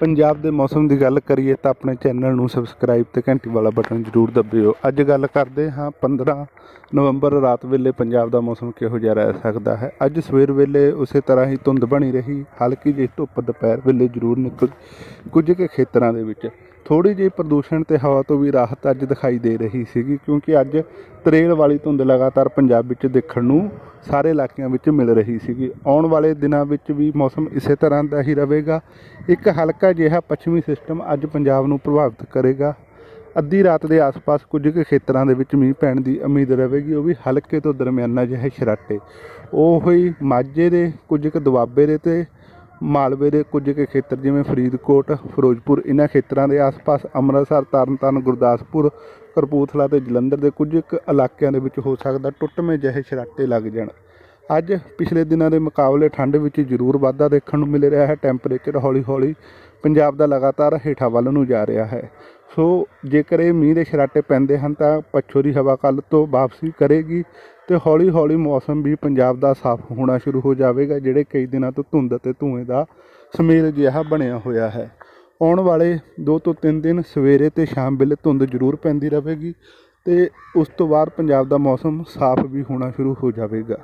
ਪੰਜਾਬ ਦੇ ਮੌਸਮ ਦੀ ਗੱਲ ਕਰੀਏ ਤਾਂ ਆਪਣੇ ਚੈਨਲ ਨੂੰ ਸਬਸਕ੍ਰਾਈਬ ਤੇ ਘੰਟੀ ਵਾਲਾ ਬਟਨ ਜ਼ਰੂਰ ਦਬਿਓ। ਅੱਜ ਗੱਲ ਕਰਦੇ ਹਾਂ 15 ਨਵੰਬਰ ਰਾਤ ਵੇਲੇ ਪੰਜਾਬ ਦਾ ਮੌਸਮ ਕਿਹੋ ਜਿਹਾ ਰਹਿ ਸਕਦਾ ਹੈ। ਅੱਜ ਸਵੇਰ ਵੇਲੇ ਉਸੇ ਤਰ੍ਹਾਂ ਹੀ ਧੁੰਦ ਬਣੀ ਰਹੀ, ਹਲਕੀ ਜਿਹੀ ਧੁੱਪ ਦੁਪਹਿਰ ਵੇਲੇ ਜ਼ਰੂਰ ਨਿਕਲ ਕੁਝ ਕੁ ਖੇਤਰਾਂ ਦੇ ਵਿੱਚ। ਥੋੜੀ ਜਿਹੀ ਪ੍ਰਦੂਸ਼ਣ ਤੇ ਹਵਾ ਤੋਂ ਵੀ ਰਾਹਤ ਅੱਜ ਦਿਖਾਈ ਦੇ ਰਹੀ ਸੀਗੀ, ਕਿਉਂਕਿ ਅੱਜ ਤਰੇਲ ਵਾਲੀ ਧੁੰਦ ਲਗਾਤਾਰ ਪੰਜਾਬ ਵਿੱਚ ਦੇਖਣ ਨੂੰ ਸਾਰੇ ਇਲਾਕਿਆਂ ਵਿੱਚ ਮਿਲ ਰਹੀ ਸੀਗੀ। ਆਉਣ ਵਾਲੇ ਦਿਨਾਂ ਵਿੱਚ ਵੀ ਮੌਸਮ ਇਸੇ ਤਰ੍ਹਾਂ ਦਾ ਹੀ ਰਹੇਗਾ। ਇੱਕ ਹਲਕਾ ਜਿਹਾ ਪੱਛਮੀ ਸਿਸਟਮ ਅੱਜ ਪੰਜਾਬ ਨੂੰ ਪ੍ਰਭਾਵਿਤ ਕਰੇਗਾ। ਅੱਧੀ ਰਾਤ ਦੇ ਆਸ-ਪਾਸ ਕੁਝ ਕੁ ਖੇਤਰਾਂ ਦੇ ਵਿੱਚ ਮੀਂਹ ਪੈਣ ਦੀ ਉਮੀਦ ਰਹੇਗੀ, ਉਹ ਵੀ ਹਲਕੇ ਤੋਂ ਦਰਮਿਆਨਾ ਜਿਹੇ ਸ਼ਰਾਟੇ। ਉਹ ਹੋਈ ਮਾਝੇ ਦੇ, ਕੁਝ ਕੁ ਦੁਆਬੇ ਦੇ ਤੇ ਮਾਲਵੇ ਦੇ ਕੁਝ ਕੁ ਖੇਤਰ ਜਿਵੇਂ ਫਰੀਦਕੋਟ, ਫਿਰੋਜ਼ਪੁਰ, ਇਹਨਾਂ ਖੇਤਰਾਂ ਦੇ ਆਸ-ਪਾਸ ਅੰਮ੍ਰਿਤਸਰ, ਤਰਨਤਾਰਨ, ਗੁਰਦਾਸਪੁਰ ਕਰਪੂਥਲਾ ਤੇ ਜਲੰਧਰ ਦੇ ਕੁਝ ਕੁ ਇਲਾਕਿਆਂ ਦੇ ਵਿੱਚ ਹੋ ਸਕਦਾ ਟੁੱਟਵੇਂ ਜਿਹੇ ਛਰਾਟੇ ਲੱਗ ਜਾਣ। ਅੱਜ ਪਿਛਲੇ ਦਿਨਾਂ ਦੇ ਮੁਕਾਬਲੇ ਠੰਡ ਵਿੱਚ ਜ਼ਰੂਰ ਵਾਧਾ ਦੇਖਣ ਨੂੰ ਮਿਲ ਰਿਹਾ ਹੈ। ਟੈਂਪਰੇਚਰ ਹੌਲੀ-ਹੌਲੀ ਪੰਜਾਬ ਦਾ ਲਗਾਤਾਰ ਹੇਠਾਂ ਵੱਲ ਨੂੰ ਜਾ ਰਿਹਾ ਹੈ। ਸੋ ਜੇਕਰ ਇਹ ਮੀਂਹ ਦੇ ਛਰਾਟੇ ਪੈਂਦੇ ਹਨ ਤਾਂ ਪੱਛੋ ਦੀ ਹਵਾ ਕੱਲ ਤੋਂ ਵਾਪਸੀ ਕਰੇਗੀ ਤੇ ਹੌਲੀ-ਹੌਲੀ ਮੌਸਮ ਵੀ ਪੰਜਾਬ ਦਾ ਸਾਫ਼ ਹੋਣਾ ਸ਼ੁਰੂ ਹੋ ਜਾਵੇਗਾ, ਜਿਹੜੇ ਕਈ ਦਿਨਾਂ ਤੋਂ ਧੁੰਦ ਅਤੇ ਧੂਏ ਦਾ ਸਮੇਲ ਜਿਹਾ ਬਣਿਆ ਹੋਇਆ ਹੈ। ਆਉਣ ਵਾਲੇ 2 ਤੋਂ 3 ਦਿਨ ਸਵੇਰੇ ਤੇ ਸ਼ਾਮ ਵੇਲੇ ਧੁੰਦ ਜ਼ਰੂਰ ਪੈਂਦੀ ਰਹੇਗੀ ਤੇ ਉਸ ਤੋਂ ਬਾਅਦ ਪੰਜਾਬ ਦਾ ਮੌਸਮ ਸਾਫ਼ ਵੀ ਹੋਣਾ ਸ਼ੁਰੂ ਹੋ ਜਾਵੇਗਾ।